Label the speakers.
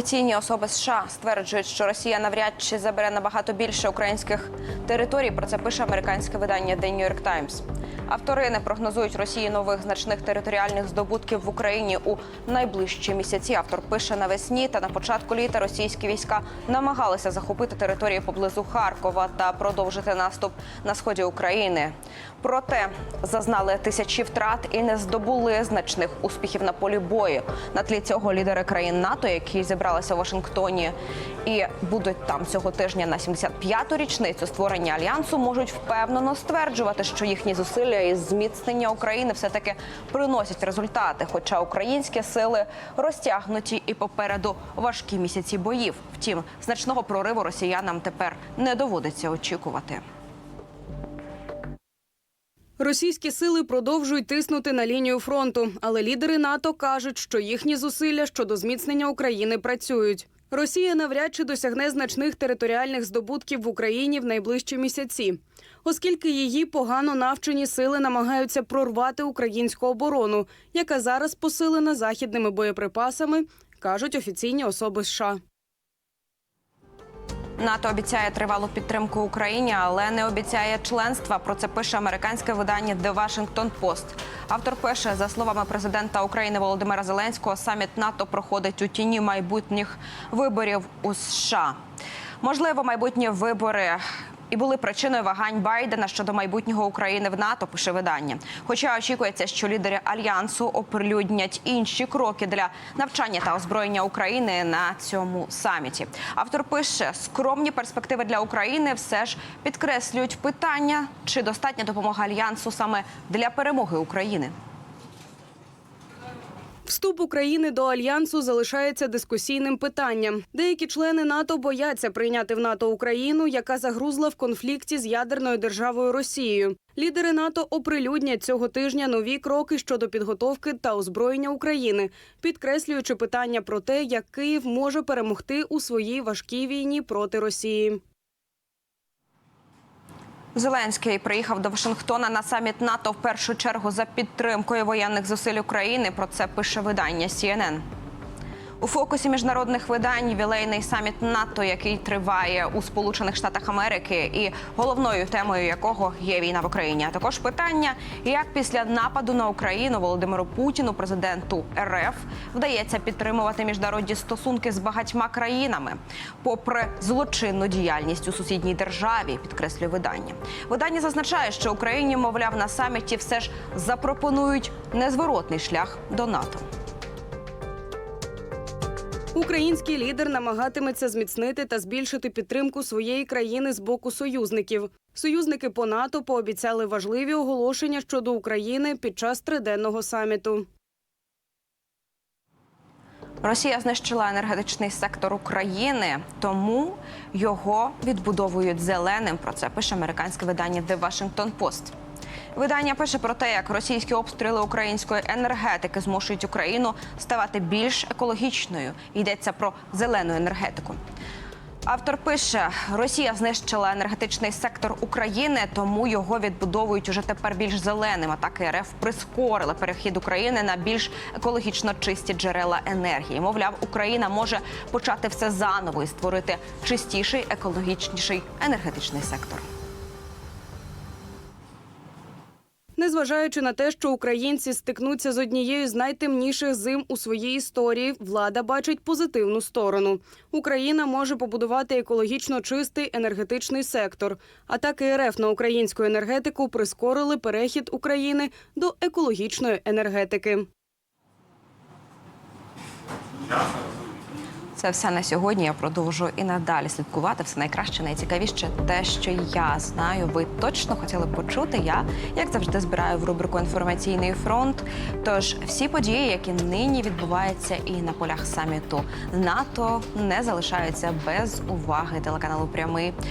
Speaker 1: Офіційні особи США стверджують, що Росія навряд чи забере набагато більше українських територій. Про це пише американське видання The New York Times. Автори не прогнозують Росії нових значних територіальних здобутків в Україні у найближчі місяці. Автор пише навесні та на початку літа російські війська намагалися захопити території поблизу Харкова та продовжити наступ на сході України. Проте зазнали тисячі втрат і не здобули значних успіхів на полі бою. На тлі цього лідери країн НАТО, які зібралися в Вашингтоні і будуть там цього тижня на 75-ту річницю створення альянсу, можуть впевнено стверджувати, що їхні зусилля із зміцнення України все таки приносять результати. Хоча українські сили розтягнуті і попереду важкі місяці боїв. Втім, значного прориву росіянам тепер не доводиться очікувати.
Speaker 2: Російські сили продовжують тиснути на лінію фронту, але лідери НАТО кажуть, що їхні зусилля щодо зміцнення України працюють. Росія навряд чи досягне значних територіальних здобутків в Україні в найближчі місяці, оскільки її погано навчені сили намагаються прорвати українську оборону, яка зараз посилена західними боєприпасами, кажуть офіційні особи США.
Speaker 1: НАТО обіцяє тривалу підтримку Україні, але не обіцяє членства. Про це пише американське видання The Washington Post. Автор пише за словами президента України Володимира Зеленського, саміт НАТО проходить у тіні майбутніх виборів у США. Можливо, майбутні вибори. І були причиною вагань Байдена щодо майбутнього України в НАТО, пише видання. Хоча очікується, що лідери альянсу оприлюднять інші кроки для навчання та озброєння України на цьому саміті. Автор пише, скромні перспективи для України все ж підкреслюють питання, чи достатня допомога альянсу саме для перемоги України.
Speaker 2: Вступ України до альянсу залишається дискусійним питанням. Деякі члени НАТО бояться прийняти в НАТО Україну, яка загрузла в конфлікті з ядерною державою Росією. Лідери НАТО оприлюднять цього тижня нові кроки щодо підготовки та озброєння України, підкреслюючи питання про те, як Київ може перемогти у своїй важкій війні проти Росії.
Speaker 1: Зеленський приїхав до Вашингтона на саміт НАТО в першу чергу за підтримкою воєнних зусиль України. Про це пише видання CNN. У фокусі міжнародних видань вілейний саміт НАТО, який триває у Сполучених Штатах Америки, і головною темою якого є війна в Україні. А також питання, як після нападу на Україну Володимиру Путіну, президенту РФ, вдається підтримувати міжнародні стосунки з багатьма країнами, попри злочинну діяльність у сусідній державі, підкреслює видання. Видання зазначає, що Україні, мовляв, на саміті все ж запропонують незворотний шлях до НАТО.
Speaker 2: Український лідер намагатиметься зміцнити та збільшити підтримку своєї країни з боку союзників. Союзники по НАТО пообіцяли важливі оголошення щодо України під час триденного саміту.
Speaker 1: Росія знищила енергетичний сектор України, тому його відбудовують зеленим. Про це пише американське видання The Washington Post. Видання пише про те, як російські обстріли української енергетики змушують Україну ставати більш екологічною. Йдеться про зелену енергетику. Автор пише: Росія знищила енергетичний сектор України, тому його відбудовують уже тепер більш зеленим. Атаки РФ прискорили перехід України на більш екологічно чисті джерела енергії. Мовляв, Україна може почати все заново і створити чистіший, екологічніший енергетичний сектор.
Speaker 2: Незважаючи на те, що українці стикнуться з однією з найтемніших зим у своїй історії, влада бачить позитивну сторону. Україна може побудувати екологічно чистий енергетичний сектор. Атаки РФ на українську енергетику прискорили перехід України до екологічної енергетики.
Speaker 1: Це все на сьогодні. Я продовжу і надалі слідкувати. Все найкраще, найцікавіше, те, що я знаю, ви точно хотіли почути. Я, як завжди, збираю в рубрику інформаційний фронт. Тож всі події, які нині відбуваються і на полях саміту НАТО, не залишаються без уваги телеканалу Прямий.